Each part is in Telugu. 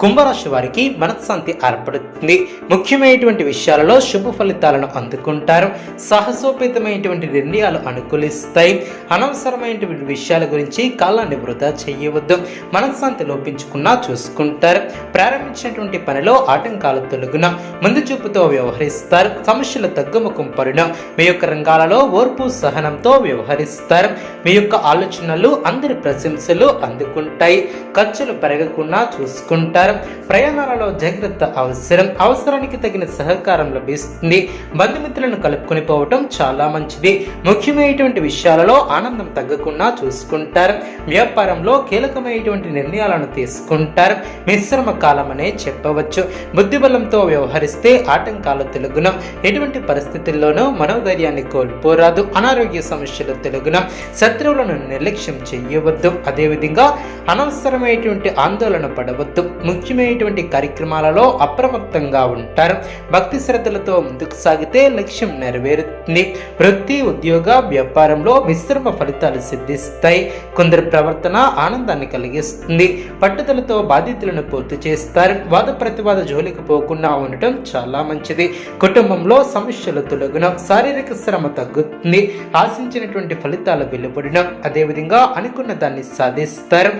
కుంభరాశి వారికి మనశ్శాంతి ఏర్పడుతుంది. ముఖ్యమైనటువంటి విషయాలలో శుభ ఫలితాలను అందుకుంటారు. సాహసోపేతమైనటువంటి నిర్ణయాలు అనుకూలిస్తాయి. అనవసరమైనటువంటి విషయాల గురించి కాలాన్ని వృధా చేయవద్దు. మనశ్శాంతి లోపించుకున్నా చూసుకుంటారు. ప్రారంభించినటువంటి పనిలో ఆటంకాలు తొలగున ముందు చూపుతో వ్యవహరిస్తారు. సమస్యలు తగ్గుముఖం పడిన మీ యొక్క రంగాలలో ఓర్పు సహనంతో వ్యవహరిస్తారు. మీ యొక్క ఆలోచనలు అందరి ప్రశంసలు అందుకుంటాయి. ఖర్చులు పెరగకుండా చూసుకుంటారు. ప్రయాణాలలో జాగ్రత్త అవసరం. అవసరానికి తగిన సహకారం లభిస్తుంది. బంధుమిత్రులను కలుపుకొని పోవటం చాలా మంచిది. ముఖ్యమైనటువంటి విషయాలలో ఆనందం తగ్గకుండా చూసుకుంటారు. వ్యాపారంలో కీలకమైనటువంటి నిర్ణయాలను తీసుకుంటారు. మిశ్రమ కాలం అనే చెప్పవచ్చు. బుద్ధిబలంతో వ్యవహరిస్తే ఆటంకాలు తెలుగునం. ఎటువంటి పరిస్థితుల్లోనూ మనోధైర్యాన్ని కోల్పోరాదు. అనారోగ్య సమస్యలు తెలుగునం. శత్రువులను నిర్లక్ష్యం చేయవద్దు. అదేవిధంగా అనవసరమైనటువంటి ఆందోళన పడవద్దు. ముఖ్యమైనటువంటి కార్యక్రమాలలో అప్రమత్తంగా ఉంటారు. భక్తి శ్రద్ధలతో ముందుకు సాగితే లక్ష్యం నెరవేరుతుంది. వృత్తి ఉద్యోగ వ్యాపారంలో మిశ్రమ ఫలితాలు సిద్ధిస్తాయి. కొందరి ప్రవర్తన ఆనందాన్ని కలిగిస్తుంది. పట్టుదలతో బాధ్యతలను పూర్తి చేస్తారు. వాద ప్రతివాద జోలికి పోకుండా ఉండటం చాలా మంచిది. కుటుంబంలో సమస్యలు తొలగిన. శారీరక శ్రమ తగ్గుతుంది. ఆశించినటువంటి ఫలితాలు వెలువడిన. అదేవిధంగా అనుకున్న దాన్ని సాధిస్తారు.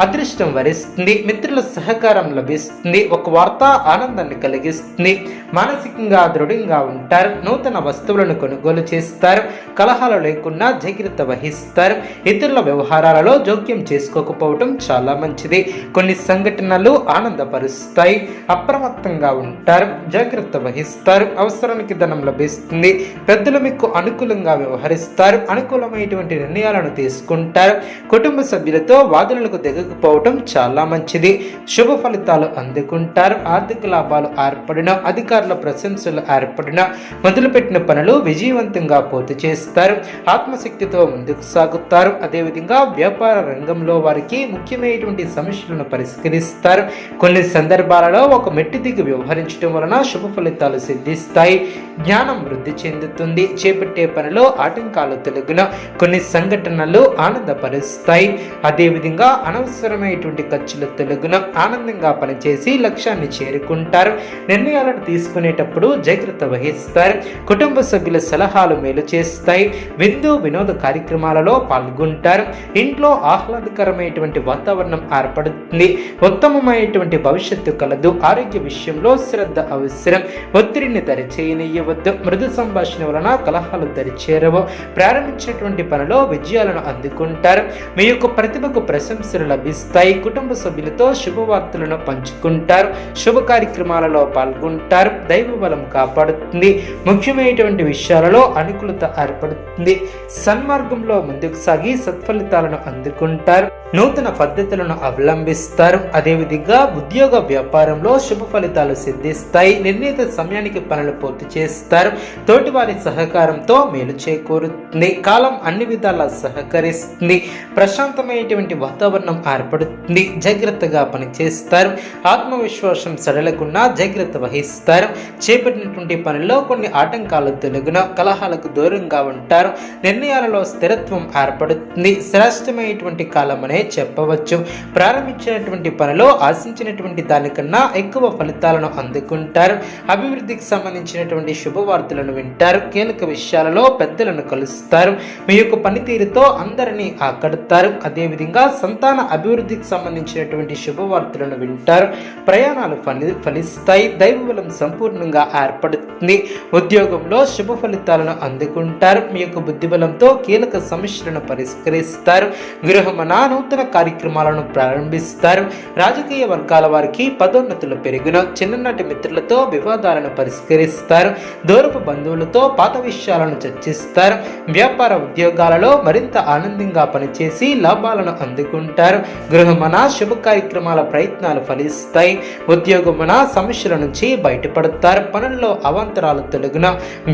అదృష్టం వరిస్తుంది మిత్రుల సహకారం లభిస్తుంది ఒక వార్త ఆనందాన్ని కలిగిస్తుంది. మానసికంగా దృఢంగా ఉంటారు నూతన వస్తువులను కొనుగోలు చేస్తారు కలహాలు లేకుండా జాగ్రత్త వహిస్తారు. ఇతరుల వ్యవహారాలలో జోక్యం చేసుకోకపోవటం చాలా మంచిది. కొన్ని సంఘటనలు ఆనందపరుస్తాయి అప్రమత్తంగా ఉంటారు జాగ్రత్త వహిస్తారు అవసరానికి ధనం లభిస్తుంది. పెద్దలు మీకు అనుకూలంగా వ్యవహరిస్తారు అనుకూలమైనటువంటి నిర్ణయాలను తీసుకుంటారు. కుటుంబ సభ్యులతో వాదనలకు జరగకపోవటం చాలా మంచిది. శుభ ఫలితాలు అందుకుంటారు. ఆర్థిక లాభాలు ఏర్పడిన అధికారుల ప్రశంసలు ఏర్పడిన మొదలుపెట్టిన పనులు విజయవంతంగా పూర్తి చేస్తారు. ఆత్మశక్తితో ముందుకు సాగుతారు. అదేవిధంగా వ్యాపార రంగంలో వారికి ముఖ్యమైనటువంటి సమస్యలను పరిష్కరిస్తారు. కొన్ని సందర్భాలలో ఒక మెట్టు దిగి వ్యవహరించడం వలన శుభ ఫలితాలు సిద్ధిస్తాయి. జ్ఞానం వృద్ధి చెందుతుంది. చేపట్టే పనిలో ఆటంకాలు తొలగిన కొన్ని సంఘటనలు ఆనందపరుస్తాయి. అదేవిధంగా అనవసరమైనటువంటి ఖర్చుల తొలగిన ఆనందంగా పనిచేసి లక్ష్యాన్ని చేరుకుంటారు. నిర్ణయాలను తీసుకునేటప్పుడు జాగ్రత్త వహిస్తారు. కుటుంబ సభ్యుల సలహాలు మేలు చేస్తాయి. విందు వినోద కార్యక్రమాలలో పాల్గొంటారు. ఇంట్లో ఆహ్లాదకరమైనటువంటి వాతావరణం ఏర్పడుతుంది. ఉత్తమమైనటువంటి భవిష్యత్తు కలదు. ఆరోగ్య విషయంలో శ్రద్ధ అవసరం. ఒత్తిడిని దరిచేయనియవద్దు మృదు సంభాషణ వలన కలహాలు దరిచేరవు. ప్రారంభించినటువంటి పనిలో విజయాలను అందుకుంటారు. మీ యొక్క ప్రతిభకు ప్రశంసలు లభిస్తాయి. కుటుంబ సభ్యులతో శుభవార్తలను పంచుకుంటారు. శుభ కార్యక్రమాలలో పాల్గొంటారు. దైవ బలం కాపాడుతుంది. ముఖ్యమైనటువంటి విషయాలలో అనుకూలత ఏర్పడుతుంది. సన్మార్గంలో ముందుకు సాగి సత్ఫలితాలను అందుకుంటారు. నూతన పద్ధతులను అవలంబిస్తారు. అదేవిధంగా ఉద్యోగ వ్యాపారంలో శుభ ఫలితాలు సిద్ధిస్తాయి. నిర్ణీత సమయానికి పనులు పూర్తి చేస్తారు. తోటి వారి సహకారంతో మేలు చేకూరుతుంది. కాలం అన్ని విధాలా సహకరిస్తుంది. ప్రశాంతమైనటువంటి వాతావరణం ఏర్పడుతుంది. జాగ్రత్తగా పనిచేస్తారు. ఆత్మవిశ్వాసం సడలకుండా జాగ్రత్త వహిస్తారు. చేపట్టినటువంటి పనిలో కొన్ని ఆటంకాలు తొలగిన కలహాలకు దూరంగా ఉంటారు. నిర్ణయాలలో స్థిరత్వం ఏర్పడుతుంది. శ్రేష్టమైనటువంటి కాలం అనే చెప్పవచ్చు. ప్రారంభించినటువంటి పనిలో ఆశించినటువంటి దానికన్నా ఎక్కువ ఫలితాలను అందుకుంటారు. అభివృద్ధికి సంబంధించినటువంటి శుభవార్తలను వింటారు. కీలక విషయాలలో పెద్దలను కలుస్తారు. మీ యొక్క పనితీరుతో అందరినీ ఆకడతారు. అదేవిధంగా సంతాన అభివృద్ధికి సంబంధించినటువంటి శుభవార్తలను వింటారు. ప్రయాణాలు ఫలి ఫలిస్తాయి. దైవబలం సంపూర్ణంగా ఏర్పడుతుంది. ఉద్యోగంలో శుభ ఫలితాలను అందుకుంటారు. మీ యొక్క బుద్ధిబలంతో కీలక సమస్యలను పరిష్కరిస్తారు. గృహమన నూతన కార్యక్రమాలను ప్రారంభిస్తారు. రాజకీయ వర్గాల వారికి పదోన్నతులు పెరిగిన చిన్ననాటి మిత్రులతో వివాదాలను పరిష్కరిస్తారు. దూరపు బంధువులతో పాత విషయాలను చర్చిస్తారు. వ్యాపార ఉద్యోగాలలో మరింత ఆనందంగా పనిచేసి లాభాలను అందుకుంటారు. గృహమన శుభ కార్యక్రమాల ప్రయత్నాలు ఫలిస్తాయి. ఉద్యోగమున సమస్యల నుంచి బయటపడతారు. పనుల్లో అవాంతరాలు తొలగిన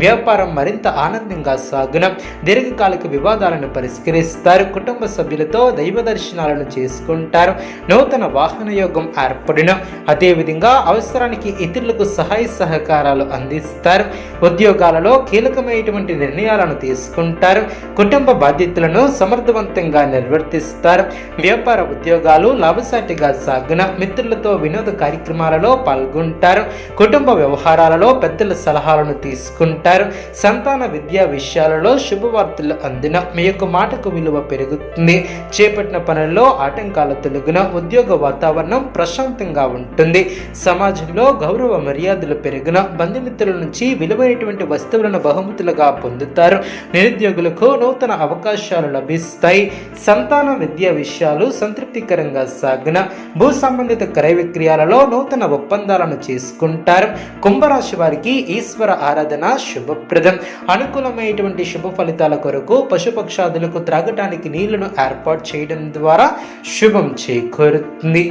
వ్యాపారం మరింత ఆనందంగా సాగున దీర్ఘకాలిక వివాదాలను పరిష్కరిస్తారు. కుటుంబ సభ్యులతో దైవ దర్శనాలను చేసుకుంటారు. నూతన వాహన యోగం ఏర్పడిన అదేవిధంగా అవసరానికి ఇతరులకు సహాయ సహకారాలు అందిస్తారు. ఉద్యోగాలలో కీలకమైనటువంటి నిర్ణయాలను తీసుకుంటారు. కుటుంబ బాధ్యతలను సమర్థవంతంగా నిర్వర్తిస్తారు. వ్యాపార ఉద్యోగాలు లాభసాటిగా సాగున మిత్రులతో వినోద కార్యక్రమాలలో పాల్గొంటారు. కుటుంబ వ్యవహారాలలో పెద్దల సలహాలను తీసుకుంటారు. సంతాన విద్యా విషయాలలో శుభవార్తలు అందిన మీ యొక్క మాటకు విలువ పెరుగుతుంది. చేపట్టిన పనుల్లో ఆటంకాలు తొలగిన ఉద్యోగ వాతావరణం ప్రశాంతంగా ఉంటుంది. సమాజంలో గౌరవ మర్యాదలు పెరిగిన బంధుమిత్రుల నుంచి విలువైనటువంటి వస్తువులను బహుమతులుగా పొందుతారు. నిరుద్యోగులకు నూతన అవకాశాలు లభిస్తాయి. సంతాన విద్యా విషయాలు సంతృప్తికరంగా సాగిన భూ సంబంధిత క్రయ విక్రయాలలో నూతన ఒప్పందాలను చేసుకుంటారు. కుంభరాశి వారికి ఈశ్వర ఆరాధన శుభప్రదం. అనుకూలమైనటువంటి శుభ ఫలితాల కొరకు పశుపక్షాదులకు త్రాగటానికి నీళ్ళను ఏర్పాటు చేయడం ద్వారా శుభం చేకూరుతుంది.